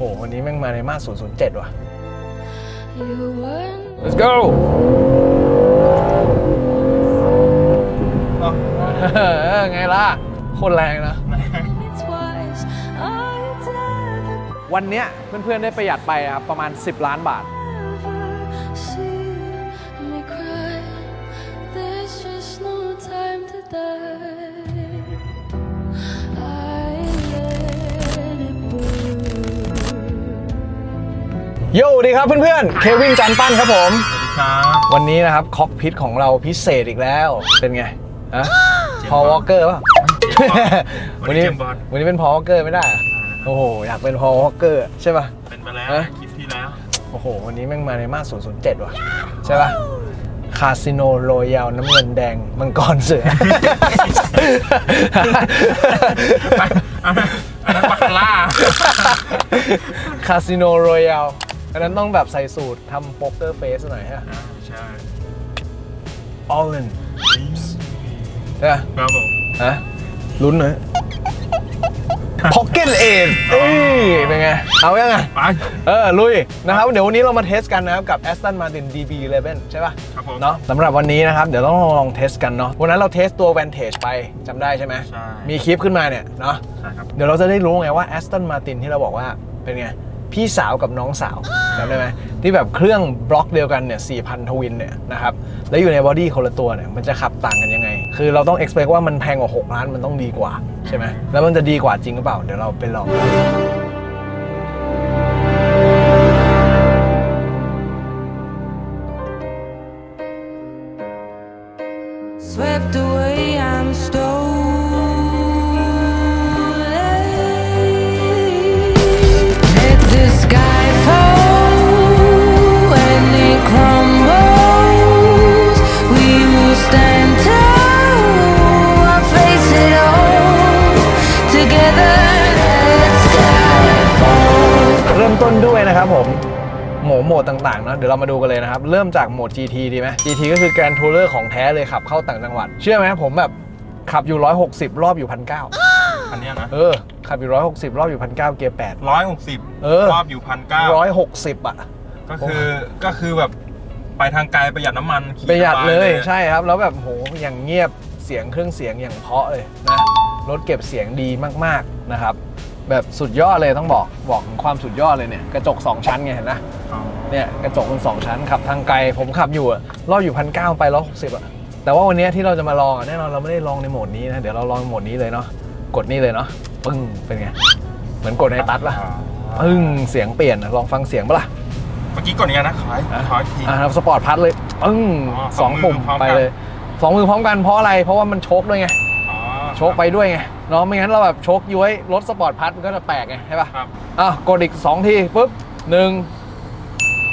หวันนี้แม่งมาในมาส007 ว่ะ You weren't let's go อ๋อเออไงล่ะโคตรแรงนะ twice. I'd never, วันเนี้ยเพื่อนๆได้ประหยัดไปครับประมาณ 10 ล้านบาท โยดีครับเพื่อนๆ เควินจันปั้นครับผม ครับวันนี้นะครับคอกพิทของเราพิเศษอีกแล้ว เป็นไงฮะพอวอลเกอร์ป่ะ วันนี้เจมส์บอลวันนี้เป็นพอวอลเกอร์ไม่ได้อะโอ้โห อยากเป็นพอวอลเกอร์ใช่ป่ะ เป็นไปแล้วฮะคลิปที่แล้ว โอ้โห วันนี้แม่งมาในมาส007 ว่ะ ใช่ป่ะ คาสิโนโรยัลน้ำเงินแดง มังกรเสือไปอันนั้นอันนั้นบาคาร่า คาสิโนโรยัล อันนั้นต้องแบบใส่สูตรทำโป๊กเกอร์เฟสหน่อยฮะ อ่าใช่ all in ใช่ป่ะครับผมฮะลุ้นหน่อย Pocket a c e เอ้ยเป็นไง เอายังไง ไปเออ ลุยนะครับ เดี๋ยววันนี้เรามาเทสกันนะครับ กับ Aston Martin DB11 ใช่ป่ะ ครับผม เนาะสำหรับวันนี้นะครับ เดี๋ยวต้องลองเทสกันเนาะวันนั้นเราเทสตัว Vantage ไปจำได้ใช่ไหมใช่ มีคลิปขึ้นมาเนี่ยเนาะ ใช่ครับ เดี๋ยวเราจะได้รู้ไงว่า Aston Martin ที่เราบอกว่าเป็นไง พี่สาวกับน้องสาวจำได้ไหมที่แบบเครื่องบล็อกเดียวกันเนี่ย4,000ทวินเนี่ยนะครับแล้วอยู่ในบอดี้คนละตัวเนี่ยมันจะขับต่างกันยังไง คือเราต้อง expect ว่ามันแพงกว่า 6 ล้านมันต้องดีกว่าใช่ไหมแล้วมันจะดีกว่าจริงหรือเปล่า เดี๋ยวเราไปลอง Swept away, I'm stolen. ต้นด้วยนะครับผมโหมโหมดต่างๆเนอะเดี๋ยวเรามาดูกันเลยนะครับ เริ่มจากโหมด GT ดีไหม GT ก็คือ Grand Tourer ของแท้เลยขับเข้าต่างจังหวัด เชื่อไหมผมแบบขับอยู่ 160 รอบอยู่พันเอันเนี้ยนะเออ ขับอยู่ 160 รอบอยู่พันเเกียร์8ร้อยหกสิบเออ รอบอยู่พันเก้า160อะ ก็คือก็คือแบบไปทางไกลประหยัดน้ำมันขี่ประหยัดสบาเลยใช่ครับ แล้วแบบโหอย่างเงียบเสียงเครื่องเสียงอย่างเพราะเลยนะรถเก็บเสียงดีมากๆนะครับ แบบสุดยอดเลยต้องบอกบอกถึงความสุดยอดเลยเนี่ยกระจก 2 ชั้นไงเห็นนะอ๋อเนี่ยกระจกมันสองชั้นขับทางไกลผมขับอยู่อะรอบอยู่พันเก้าไปร้อยหกสิบอะแต่ว่าวันนี้ที่เราจะมาลองอะแน่นอนเราไม่ได้ลองในโหมดนี้นะเดี๋ยวเราลองโหมดนี้เลยเนาะกดนี่เลยเนาะปึ้งเป็นไงเหมือนกดในตัดป่ะปึ้งเสียงเปลี่ยนอะลองฟังเสียงปะล่ะเมื่อกี้กดยังไงนะขอยขอยทีอ่าสปอร์ตพัดเลยปึ้งอ๋อสองสองมือปุ่มพร้อมกันไปเลยสองมือพร้อมกันเพราะอะไรเพราะว่ามันโชกด้วยไงอ๋อโชกไปด้วยไงเนาะไม่งั้นเราแบบโชกย้วยรถสปอร์ตพัดมันก็จะแปลกไงใช่ป่ะครับอะกดอีก2ทีปุ๊บหนึ่ง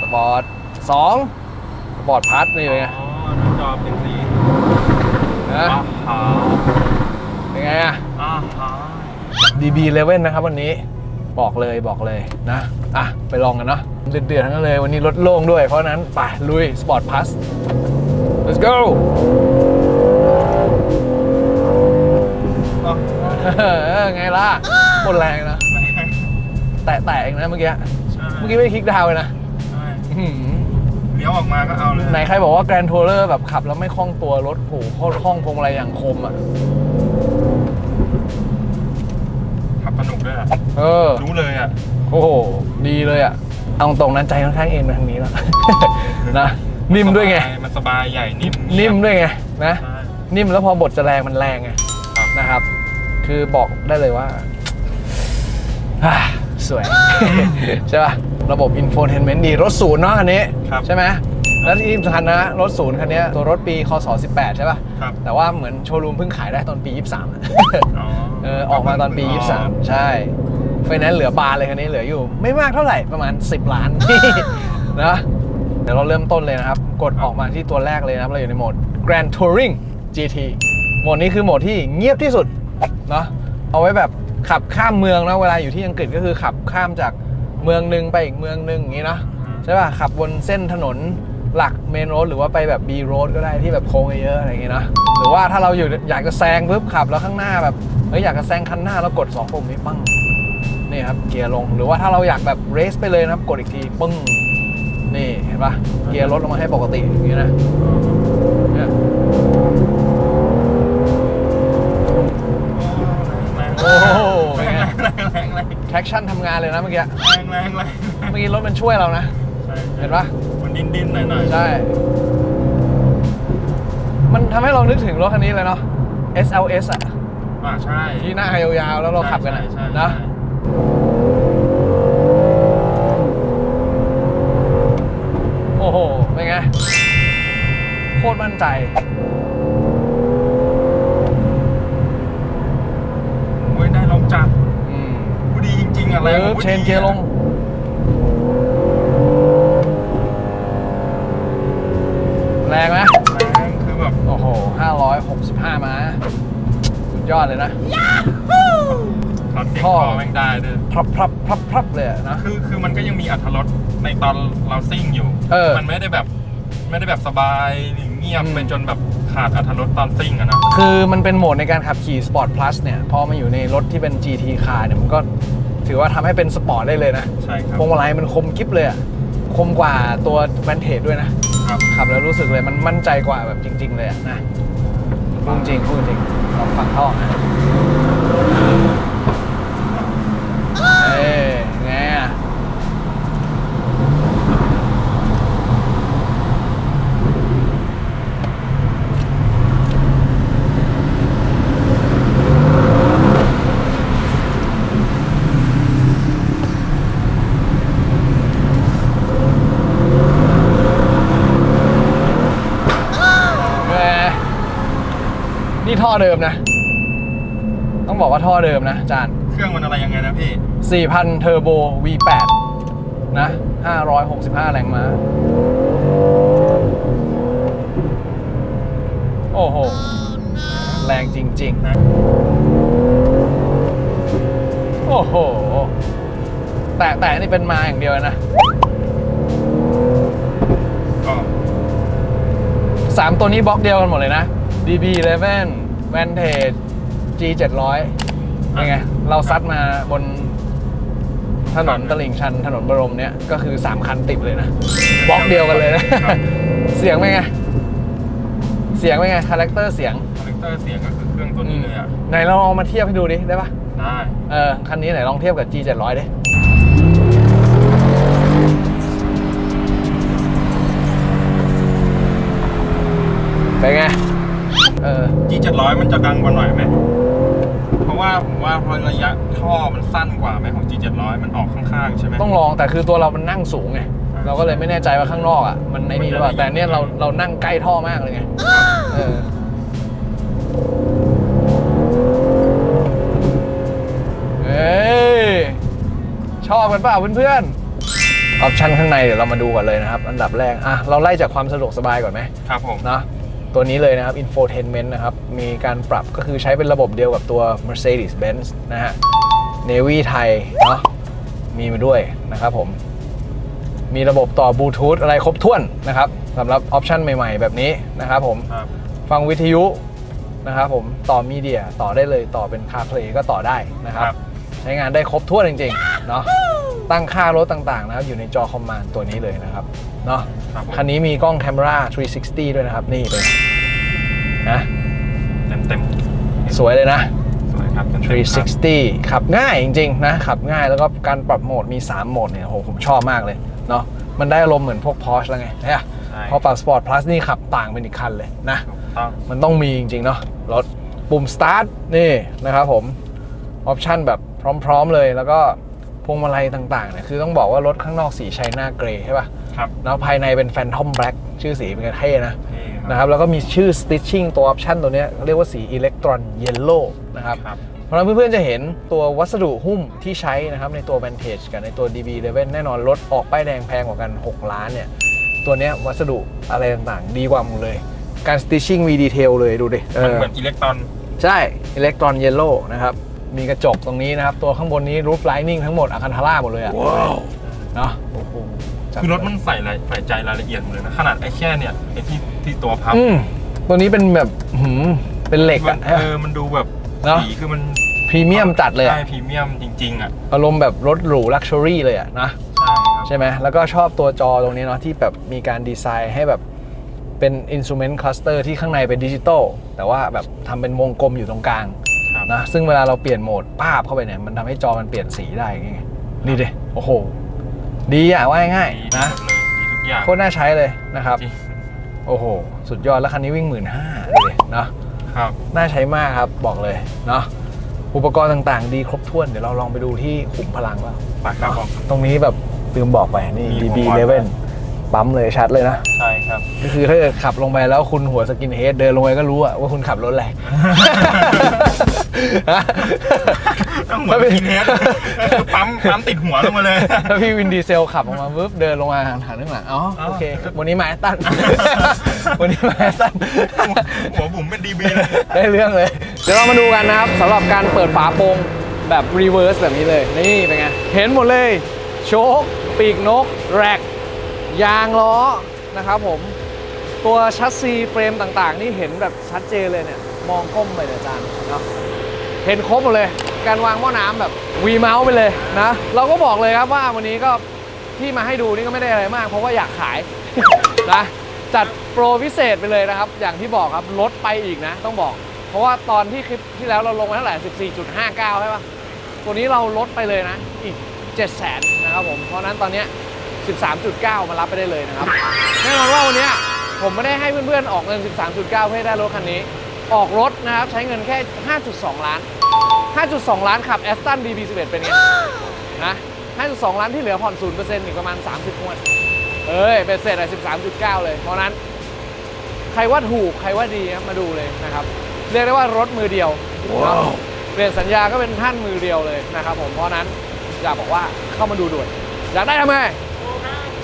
สปอร์ตสองสปอร์ตพัดนี่เป็นไงอ๋อหน้าจอเป็นสีนะอ่าฮะเป็นไงอะอ่าฮะ DB11 นะครับวันนี้บอกเลยบอกเลยนะอะไปลองกันเนาะเดือดๆทั้งนั้นเลยวันนี้รถโล่งด้วยเพราะฉะนั้นไปลุย Sport Plus let's go เออไงล่ะโคนแรงนะ แตะๆเองนะเมื่อกี้ใช่เมื่อกี้ไม่ได้คลิกดาวน์เลยนะใช่อื้อหือเลี้ยวออกมาก็เอาเลยไหนใครบอกว่า Grand Tourer แบบขับแล้วไม่คล่องตัวรถโหโคตรคล่องพวงมาลัยอย่างคมอะ ขับสนุกด้วยอะเออ รู้เลยอะโอ้โห ดีเลยอะ เอาตรงนั้นใจค่อนข้างเอ็นมาทางนี้แล้ว นะ นิ่มด้วยไง มันสบายใหญ่นิ่มนิ่มด้วยไงนะ ใช่นิ่มแล้วพอบทจะแรงมันแรงไง ครับนะครับ คือบอกได้เลยว่าอ่าสวย ใช่ป่ะ ระบบ infotainment ดี รถศูนย์เนาะคันนี้ ครับใช่ไหมแล้วที่สำคัญนะรถศูนย์คันนี้ตัวรถปีคศ18 ใช่ป่ะ ครับ แต่ว่าเหมือนโชว์รูมเพิ่งขายได้ตอนปี 23อะอ๋อเออออกมาตอนปี 23 ใช่ไฟแนนซ์เหลือบานเลยคันนี้เหลืออยู่ ไม่มากเท่าไหร่ประมาณ 10 ล้าน นะเดี๋ยวเราเริ่มต้นเลยนะครับ กดออกมาที่ตัวแรกเลยนะครับ เราอยู่ในโหมด Grand Touring GT โหมดนี้คือโหมดที่เงียบที่สุด เนาะเอาไว้แบบขับข้ามเมืองนะเวลาอยู่ที่อังกฤษก็คือขับข้ามจากเมืองหนึ่งไปอีกเมืองหนึ่งอย่างนี้เนอะใช่ป่ะขับบนเส้นถนนหลักเมนโรดหรือว่าไปแบบ B road ก็ได้ที่แบบโค้งเยอะๆอะไรอย่างงี้นะหรือว่าถ้าเราอยู่อยากจะแซงปุ๊บขับแล้วข้างหน้าแบบเฮ้ยอยากจะแซงคันหน้าแล้วกดสองปุ่มนี้ปั้งนี่ครับเกียร์ลงหรือว่าถ้าเราอยากแบบเรสไปเลยนะครับกดอีกทีปึ้งนี่เห็นปะเกียร์ลดลงมาให้ปกติอย่างนี้นะเนี่ย รงแรง traction ทำงานเลยนะเมื่อกี้ แรงแรงแรงเมื่อกี้รถมันช่วยเรานะ ใช่เห็นปะมันดิ้นดิ้นหน่อยหน่อยใช่ มันทำให้เรานึกถึงรถคันนี้เลยเนาะ SLS อะ อ่าใช่ที่หน้ายาวๆ แล้วเราขับกันอะใช่ใช่นะ ใช่โอ้โห เป็นไง โคตรมั่นใจ โอ้ยได้ลองจัด อืม ผู้ดีจริงๆอะแรง เออผู้ดีเชนเกียร์ลงแรงไหมแรงคือแบบโอ้โห565ม้าสุดยอดเลยนะรถเก่งท่อพอแม่งได้ด้วยพรับพรับพรับพรับเลยอะนะ คือคือมันก็ยังมีอัตรสในตอนเราซิ่งอยู่เออมันไม่ได้แบบไม่ได้แบบสบายหรือเงียบอืมไปจนแบบขาดอัตรสตอนซิ่งอะนะ คือมันเป็นโหมดในการขับขี่ Sport Plus เนี่ย พอมาอยู่ในรถที่เป็น GT car เนี่ยมันก็ ถือว่าทำให้เป็นสปอร์ตได้เลยนะใช่ครับพวงมาลัยมันคมกริบเลยอะคมกว่าตัวแวนเทจด้วยนะครับ ขับแล้วรู้สึกเลยมันมั่นใจกว่าแบบจริง ๆ เลยอะนะพูดจริงพูดจริงลองฟังท่อนะเอ้ยไงอะแหม นี่ท่อเดิมนะ ต้องบอกว่าท่อเดิมนะจานเครื่องมันอะไรยังไงนะพี่ 4,000เทอร์โบ V8 นะ 565 แรงม้า โอ้โห แรงจริงนะๆโอ้โห แต่แต่นี่เป็นมาอย่างเดียวนะก็3ตัวนี้บล็อกเดียวกันหมดเลยนะ DB11 Vantage G700 เป็นไง เราซัดมาบนถนนตลิ่งชันถนนบรมเนี่ยก็คือ 3 คันติดเลยนะบล็อกเดียวกันเลยนะ เสียงเป็นไง เสียงเป็นไง คาแรคเตอร์เสียง คาแรคเตอร์เสียงก็คือเครื่องตัวนี้เลยอะไหนเราลองมาเทียบให้ดูดิ ได้ปะได้ เออ คันนี้ไหนลองเทียบกับ G700 ดิ ท่อมันสั้นกว่าไหมของ G700 มันออกข้างๆใช่ไหม ต้องลองแต่คือตัวเรามันนั่งสูงไงอ่าเราก็เลยไม่แน่ใจว่าข้างนอกอะมันไอ้นี่หรือเปล่ามันจะแต่เนี่ยเราเรานั่งใกล้ท่อมากเลยไงเออเอ้ยชอบกันเปล่าเพื่อนๆออปชันข้างในเดี๋ยวเรามาดูก่อนเลยนะครับ อันดับแรกอะเราไล่จากความสะดวกสบายก่อนไหมครับผม นะ ตัวนี้เลยนะครับ infotainment นะครับ มีการปรับก็คือใช้เป็นระบบเดียวกับตัว Mercedes-Benz นะฮะ Navy ไทยเนาะมีมาด้วยนะครับผม มีระบบต่อบลูทูธอะไรครบถ้วนนะครับสำหรับออปชันใหม่ๆ แบบนี้นะครับผมครับฟังวิทยุนะครับผมต่อมีเดียต่อได้เลยต่อเป็น CarPlay ก็ต่อได้นะครับครับ ใช้งานได้ครบถ้วนจริงๆเนาะตั้งค่ารถต่างๆนะครับ อยู่ในจอคอมมานด์ตัวนี้เลยนะครับเนาะครับผมคันนี้มีกล้อง Camera 360 ด้วยนะครับ นี่เลย นะเต็มเต็มสวยเลยนะๆสวยครับเต็มๆครับ360 ขับง่ายจริงๆนะ ขับง่ายแล้วก็การปรับโหมดมี 3 โหมดเนี่ยโหผมชอบมากเลยเนาะมันได้อารมณ์เหมือนพวก Porsche แล้วไงเนี่ยใช่พอปรับ Sport Plus นี่ขับต่างเป็นอีกคันเลยนะถูกต้องมันต้องมีจริงๆเนาะรถปุ่ม start นี่นะครับผมออปชันแบบพร้อมๆเลยแล้วก็พวงมาลัยต่างๆเนี่ยคือต้องบอกว่ารถข้างนอกสีชัยหน้าเกรย์ใช่ป่ะครับแล้วภายในเป็น Phantom Black ชื่อสีเป็นไงเท่นะเท่ครับ นะครับแล้วก็มีชื่อ stitching ตัวออปชันตัวเนี้ยเรียกว่าสี electron yellow นะครับครับเพราะฉะนั้นเพื่อนๆจะเห็นตัววัสดุหุ้มที่ใช้นะครับในตัว Vantage กับในตัว DB11 แน่นอนรถออกป้ายแดงแพงกว่ากัน 6 ล้านเนี่ยตัวเนี้ยวัสดุอะไรต่างๆ ดีกว่าหมดเลย การ stitching มีดีเทลเลยดูดิเอมันอเหมือนอิเล็กตรอนใช่ electron yellow นะครับมีกระจกตรงนี้นะครับ ตัวข้างบนนี้ roof lining ทั้งหมดอาคันทาร่าหมดเลยอะเนาะโอ้โห จัดคือรถมันใส่รายใส่ใจรายละเอียดหมดเลยนะ ขนาดไอ้แค่เนี่ยไอ้ที่ที่ตัวพับอืมตัวนี้เป็นแบบหืมเป็นเหล็กมัอะ นเออมันดูแบบเนอะ สีคือมันพรีเมียมจัดเลยอะใช่พรีเมียมจริง ๆ อะ อารมณ์แบบรถหรูลักชัวรี่เลยอะนะ ใช่ครับ ใช่ไหม แล้วก็ชอบตัวจอตรงนี้เนาะที่แบบมีการดีไซน์ให้แบบเป็น instrument cluster ที่ข้างในเป็นดิจิตอลแต่ว่าแบบทำเป็นวงกลมอยู่ตรงกลางครับ นะ ซึ่งเวลาเราเปลี่ยนโหมดป้าบเข้าไปเนี่ย มันทำให้จอมันเปลี่ยนสีได้อย่างเงี้ยนี่ดิ โอ้โห ดีอะว่าง่ายดีๆนะหมดเลยดีทุกอย่างโคตรน่าใช้เลยนะครับ จริงโอ้โห สุดยอดแล้วคันนี้วิ่งหมื่นห้าเลยเนาะครับน่าใช้มากครับบอกเลยเนาะอุปกรณ์ต่างๆ ดีครบถ้วนเดี๋ยวเราลองไปดูที่ขุมพลังว่าไปครับผม ตรงนี้แบบลืมบอกไปนี่ มี DB หัว11 ปั๊มเลยชัดเลยนะ ใช่ครับ ก็คือถ้าเกิดขับลงไปแล้วคุณหัวสกินเฮดเดินลงไปก็รู้อะว่าคุณขับรถอะไรต้องเหมือนกินเฮดคือปั๊มปั๊มติดหัวลงมาเลย ถ้าพี่วินดีเซลขับออกมาปุ๊บเดินลงมาหันข้างหลังอ๋ออ๋อโอเค วันนี้มาแอสตัน วันนี้มาแอสตัน หัวผมเป็นดีบีเลยได้เรื่องเลย เดี๋ยวเรามาดูกันนะครับสำหรับการเปิดฝาโปรงแบบรีเวิร์สแบบนี้เลย นี่เป็นไง เห็นหมดเลย โชค ปีกนก แร็ก ยางล้อนะครับผมตัวชัสซีเฟรมต่างๆ นี่เห็นแบบชัดเจนเลยเนี่ย มองก้มไปเลยอาจารย์เนาะเห็นครบหมดเลย การวางหม้อน้ำแบบวีเมาส์ไปเลยนะ เราก็บอกเลยครับว่าวันนี้ก็ที่มาให้ดูนี่ก็ไม่ได้อะไรมาก เพราะว่าอยากขายนะจัดโปรพิเศษไปเลยนะครับ อย่างที่บอกครับลดไปอีกนะ ต้องบอก เพราะว่าตอนที่คลิปที่แล้วเราลงไปเท่าไหร่14.59 ใช่ปะตัวนี้เราลดไปเลยนะอีก 7 0 0 0 0นะครับผมเพราะฉะนั้นตอนเนี้ย 13.9 มารับไปได้เลยนะครับ แน่นอนว่าวันเนี้ยผมไม่ได้ให้เพื่อนๆ ออกเงิน 13.9 เพื่อให้ได้รถคันนี้ ออกรถนะครับ ใช้เงินแค่ 5.2 ล้าน 5.2 ล้านขับ Aston DB11 เป็นไงนะ 5.2 ล้านที่เหลือผ่อน 0%อีกประมาณ 30งวดเอ้ย เป็นเสร็จอะ13.9 เลย เพราะนั้น ใครว่าถูก ใครว่าดีครับมาดูเลยนะครับ เรียกได้ว่ารถมือเดียวเนาะเปลี่ยนสัญญาก็เป็นท่านมือเดียวเลยนะครับผม เพราะนั้นอยากบอกว่าเข้ามาดูด่วนอยากได้ทำไง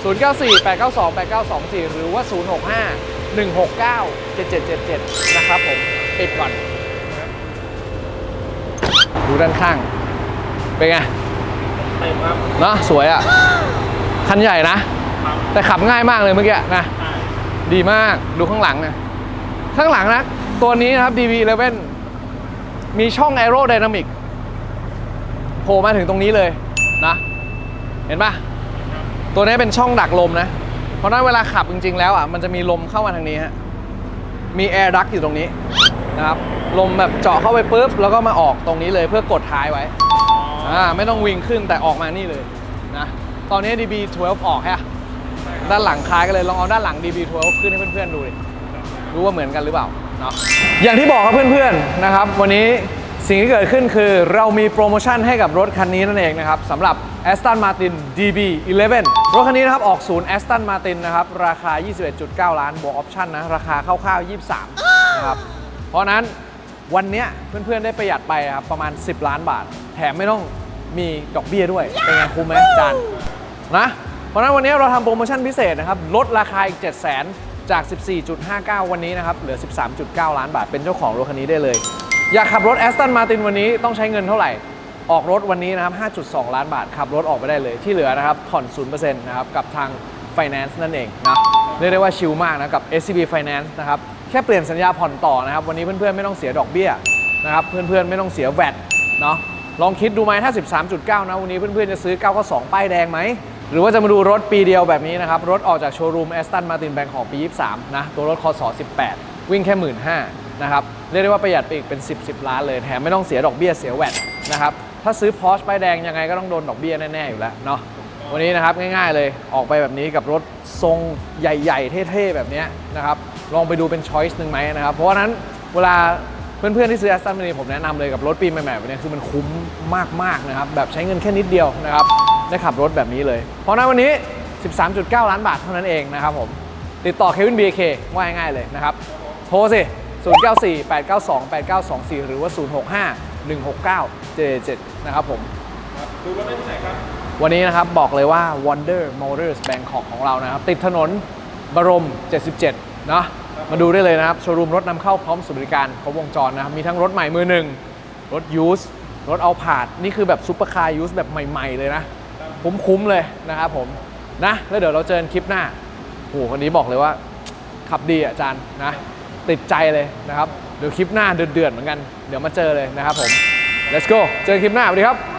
094 892 8924 หรือว่า 065 169 7777 นะครับผม ปิดก่อน ดูด้านข้าง เป็นไงเต็มครับเนาะสวยอะ คันใหญ่นะครับแต่ขับง่ายมากเลยเมื่อกี้นะใช่ดีมากดูข้างหลังนะ ข้างหลังนะ ตัวนี้นะครับ DB11 มีช่อง Aero Dynamic โผล่มาถึงตรงนี้เลยนะ เห็นปะ ตัวนี้เป็นช่องดักลมนะ เพราะนั้นเวลาขับจริง ๆ แล้วอะมันจะมีลมเข้ามาทางนี้ฮะ มี Air Duct อยู่ตรงนี้นะครับ ลมแบบเจาะเข้าไปปุ๊บ แล้วก็มาออกตรงนี้เลยเพื่อกดท้ายไว้อ่าไม่ต้องวิ่งขึ้นแต่ออกมานี่เลยนะ ตอนนี้ DB12 ออกฮะด้านหลังคล้ายกันเลยลองเอาด้านหลัง DB12 ขึ้นให้เพื่อนๆดูดิรู้ว่าเหมือนกันหรือเปล่าเนาะอย่างที่บอกครับเพื่อนๆนะครับ วันนี้ สิ่งที่เกิดขึ้นคือเรามีโปรโมชั่นให้กับรถคันนี้นั่นเองนะครับสำหรับ Aston Martin DB11 รถคันนี้นะครับ ออกศูนย์ Aston Martin นะครับ ราคา 21.9 ล้านบวกออปชั่นนะ ราคาคร่าวๆ 23 นะครับ เพราะนั้นวันเนี้ยเพื่อนๆได้ประหยัดไปครับ ประมาณ 10 ล้านบาท แถมไม่ต้องมีดอกเบี้ยด้วย เป็นไงคุ้มไหมจานนะเพราะฉะนั้นวันนี้เราทำโปรโมชั่นพิเศษนะครับลดราคาอีก7 0 0 0 0 0จาก 14.59 วันนี้นะครับเหลือ 13.9 ล้านบาทเป็นเจ้าของรถคันนี้ได้เลย อยากขับรถ Aston Martin วันนี้ต้องใช้เงินเท่าไหร่ ออกรถวันนี้นะครับ 5.2 ล้านบาท ขับรถออกไปได้เลย ที่เหลือนะครับ ผ่อน 0%นะครับ กับทาง Finance นั่นเองนะ เรียกได้ว่าชิลมากนะกับ SCB Finance นะครับ แค่เปลี่ยนสัญญาผ่อนต่อนะครับ วันนี้เพื่อนๆ ไม่ต้องเสียดอกเบี้ยนะครับ เพื่อนๆ ไม่ต้องเสียแวดเนาะ ลองคิดดูไหมถ้า 13.9 นะ วันนี้เพื่อนๆ จะซื้อ992ป้ายแดงไหม หรือว่าจะมาดูรถปีเดียวแบบนี้นะครับ รถออกจากโชว์รูม Aston Martin Bank ของปี 23 นะ ตัวรถคศ18 วิ่งแค่ 15,000 นะครับเรียกได้ว่าประหยัดไปอีกเป็น 10 10 ล้านเลยแถมไม่ต้องเสียดอกเบี้ยเสียแวดนะครับถ้าซื้อ Porsche ป้ายแดงยังไงก็ต้องโดนดอกเบี้ยแน่ ๆ อยู่แล้วเนาะวันนี้นะครับง่ายๆเลยออกไปแบบนี้กับรถทรงใหญ่ ๆ เท่ๆแบบนี้นะครับลองไปดูเป็นช้อยส์หนึ่งไหมนะครับเพราะว่านั้นเวลาเพื่อนๆที่ซื้อ Aston Martin ผมแนะนำเลยกับรถปีใหม่ๆแบบนี้คือมันคุ้มมากๆนะครับแบบใช้เงินแค่นิดเดียวนะครับได้ขับรถแบบนี้เลย เพราะนั้นวันนี้ 13.9 ล้านบาทเท่านั้นเองนะครับผมติดต่อ Kevin BK ว่าง่ายๆเลยนะครับโทรสิ 094 892 8924 หรือว่า 065 169 777 นะครับผมดูรถได้ที่ไหนครับ วันนี้นะครับบอกเลยว่า Wonder Motors Bangkok ของเรานะครับ ติดถนนบรม 77เนาะมาดูได้เลยนะครับ โชว์รูมรถนำเข้าพร้อมศูนย์บริการครบวงจรนะครับ มีทั้งรถใหม่มือหนึ่ง รถยูสรถเอาผาด นี่คือแบบซุปเปอร์คาร์ยูสแบบใหม่ๆ เลยนะ คุ้มๆ เลยนะครับผม นะ แล้วเดี๋ยวเราเจอกันคลิปหน้าโหคนนี้บอกเลยว่าขับดีอะอาจารย์นะ ติดใจเลยนะครับ เดี๋ยวคลิปหน้าเดือดๆเหมือนกัน เดี๋ยวมาเจอเลยนะครับผม let's go เจอคลิปหน้าสวัสดีครับ